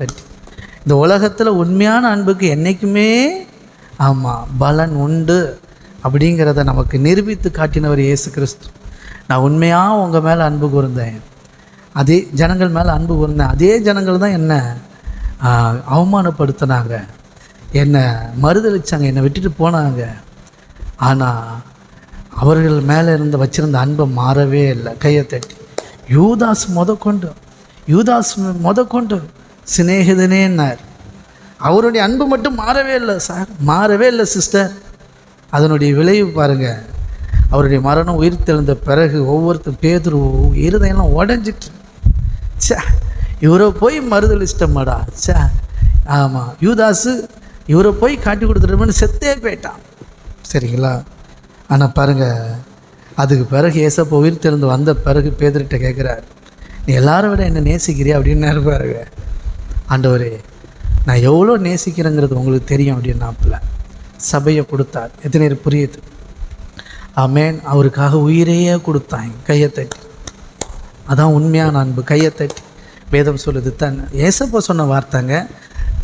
தட்டி இந்த உலகத்தில் உண்மையான அன்புக்கு என்றைக்குமே ஆமாம் பலன் உண்டு அப்படிங்கிறத நமக்கு நிரூபித்து காட்டினவர் இயேசு கிறிஸ்து. நான் உண்மையாக உங்கள் மேலே அன்பு கூர்ந்தேன்? அதே ஜனங்கள் மேலே அன்பு கூர்ந்தேன் அதே ஜனங்கள் தான் என்ன அவமானப்படுத்தினாங்க. என்னை மறுதளிச்சாங்க என்னை விட்டுட்டு போனாங்க. ஆனால் அவர்கள் மேலே இருந்த வச்சிருந்த அன்பை மாறவே இல்லை. கையை தட்டி. யூதாஸ் முத கொண்டு யூதாஸ் முத கொண்டு சிநேகிதனேன்னார் அவருடைய அன்பு மட்டும் மாறவே இல்லை சார். மாறவே இல்லை சிஸ்டர் அதனுடைய விளைவு பாருங்கள் அவருடைய மரணம் உயிர் தெழுந்த பிறகு ஒவ்வொருத்தர் பேதுரு இருதயம்லாம் உடஞ்சிட்டு. ச்சே இவரை போய் மறுதளிச்சிட்டமாடா ச்சே ஆமாம் யூதாஸு இவரை போய் காட்டி கொடுத்துட்டோம்னு செத்தே போயிட்டான். சரிங்களா? ஆனால் பாருங்கள் அதுக்கு பிறகு ஏசப்ப உயிர் தெழுந்து வந்த பிறகு பேதர்கிட்ட கேட்குறாரு நீ எல்லாரும் விட என்ன நேசிக்கிறியா? அப்படின்னு பாருங்க. ஆண்டவரே நான் எவ்வளோ நேசிக்கிறேங்கிறது உங்களுக்கு தெரியும் அப்படின்னாப்புல. சபையை கொடுத்தார். எத்தனை பேர் புரியுது? அமேன் அவருக்காக உயிரையே கொடுத்தாங்க கையை தட்டி. அதான் உண்மையான அன்பு. கையை தட்டி. வேதம் சொல்லுது தன் ஏசப்பா சொன்ன வார்த்தைங்க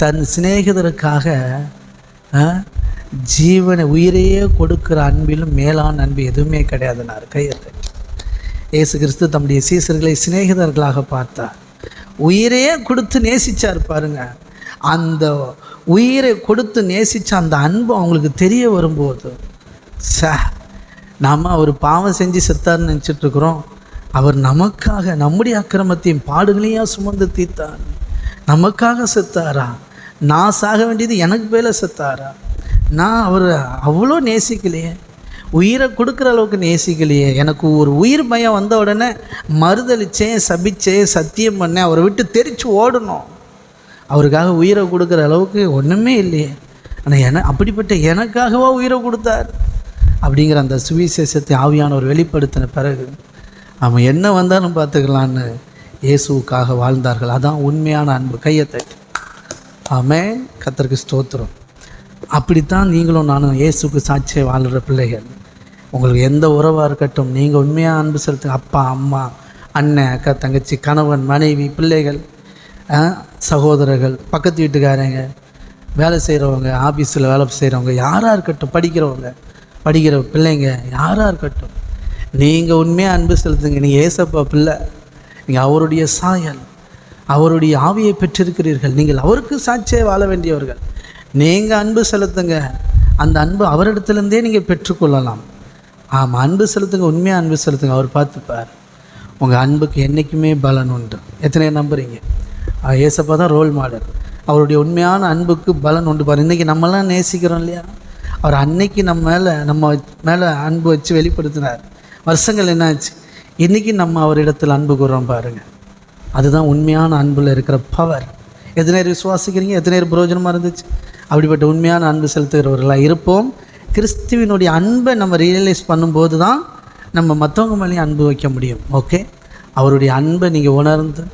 தன் சிநேகிதருக்காக ஜீவனை உயிரையே கொடுக்குற அன்பிலும் மேலான அன்பு எதுவுமே கிடையாதுனார். கையை தட்டி. இயேசு கிறிஸ்து தம்முடைய சீசர்களை சிநேகிதர்களாக பார்த்தார். உயிரையே கொடுத்து நேசித்தார் பாருங்க. அந்த உயிரை கொடுத்து நேசித்த அந்த அன்பு அவங்களுக்கு தெரிய வரும்போது ச நாம் அவர் பாவம் செஞ்சு செத்தார்னு நினச்சிட்டு இருக்கிறோம் அவர் நமக்காக நம்முடைய அக்கிரமத்தையும் பாடுகளையும் சுமந்து தீர்த்தார். நமக்காக செத்தாரா? நான் சாக வேண்டியது எனக்கு மேலே செத்தாரா? நான் அவர் அவ்வளோ நேசிக்கலையே. உயிரை கொடுக்குற அளவுக்கு நேசிக்கலையே. எனக்கு ஒரு உயிர் பயம் வந்த உடனே மறுதளிச்சேன் சபிச்சேன் சத்தியம் பண்ணேன். அவரை விட்டு தெரித்து ஓடணும். அவருக்காக உயிரை கொடுக்குற அளவுக்கு ஒன்றுமே இல்லையே. ஆனால் என அப்படிப்பட்ட எனக்காகவா உயிரை கொடுத்தார்? அப்படிங்கிற அந்த சுவிசேஷத்தை ஆவியானவர் வெளிப்படுத்தின பிறகு அவன் என்ன வந்தாலும் பார்த்துக்கலான்னு இயேசுவுக்காக வாழ்ந்தார்கள். அதான் உண்மையான அன்பு. கையத்தை அவன் கத்தருக்கு ஸ்தோத்திரம். அப்படித்தான் நீங்களும் நானும் இயேசுக்கு சாட்சியை வாழ்கிற பிள்ளைகள். உங்களுக்கு எந்த உறவாக இருக்கட்டும் நீங்கள் உண்மையாக அன்பு செலுத்து அப்பா அம்மா அண்ணன் அக்கா தங்கச்சி கணவன் மனைவி பிள்ளைகள் சகோதரர்கள் பக்கத்து வீட்டுக்காரங்க வேலை செய்கிறவங்க ஆஃபீஸில் வேலை செய்கிறவங்க யாராக இருக்கட்டும் படிக்கிறவங்க படிக்கிற பிள்ளைங்க யாராக இருக்கட்டும் நீங்கள் உண்மையாக அன்பு செலுத்துங்க. நீங்கள் ஏசப்பா பிள்ளை. நீங்கள் அவருடைய சாயல். அவருடைய ஆவியை பெற்றிருக்கிறீர்கள். நீங்கள் அவருக்கு சாட்சியாக வாழ வேண்டியவர்கள். நீங்கள் அன்பு செலுத்துங்க. அந்த அன்பு அவரிடத்துலேருந்தே நீங்கள் பெற்றுக்கொள்ளலாம். ஆமாம் அன்பு செலுத்துங்க உண்மையாக அன்பு செலுத்துங்க. அவர் பார்த்துப்பார். உங்கள் அன்புக்கு என்றைக்குமே பலன் உண்டு. எத்தனை நம்புகிறீங்க ஏசப்பா தான் ரோல் மாடல் அவருடைய உண்மையான அன்புக்கு பலன் உண்டு பாரு. இன்றைக்கி நம்மளாம் நேசிக்கிறோம் இல்லையா? அவர் அன்னைக்கு நம்ம மேலே நம்ம மேலே அன்பு வச்சு வெளிப்படுத்தினார். வருஷங்கள் என்னாச்சு? இன்றைக்கி நம்ம அவரிடத்தில் அன்பு கூறுறோம் பாருங்கள் அதுதான் உண்மையான அன்பில் இருக்கிற பவர் எத்தனை பேர் விசுவாசிக்கிறீங்க? எத்தனை பேர் பிரயோஜனமாக இருந்துச்சு? அப்படிப்பட்ட உண்மையான அன்பு செலுத்துகிறவர்களாக இருப்போம். கிறிஸ்துவினுடைய அன்பை நம்ம ரியலைஸ் பண்ணும்போது தான் நம்ம மற்றவங்க மேலேயும் அன்பு வைக்க முடியும். ஓகே அவருடைய அன்பை நீங்கள் உணர்ந்து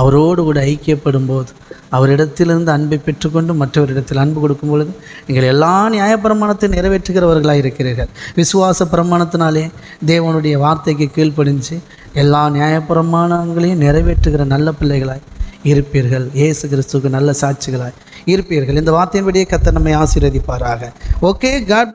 அவரோடு கூட ஐக்கியப்படும் போது அவரிடத்திலிருந்து அன்பை பெற்றுக்கொண்டு மற்றவரிடத்தில் அன்பு கொடுக்கும் பொழுது நீங்கள் எல்லா நியாயப்பிரமாணத்தை நிறைவேற்றுகிறவர்களாக இருக்கிறீர்கள். விசுவாச பிரமாணத்தினாலே தேவனுடைய வார்த்தைக்கு கீழ்ப்படிஞ்சு எல்லா நியாயப்பிரமாணங்களையும் நிறைவேற்றுகிற நல்ல பிள்ளைகளாய் இருப்பீர்கள். இயேசு கிறிஸ்துவுக்கு நல்ல சாட்சிகளாய் இருப்பீர்கள். இந்த வார்த்தையின்படியே கத்த நம்மை ஆசீர்வதிப்பாராக. Okay God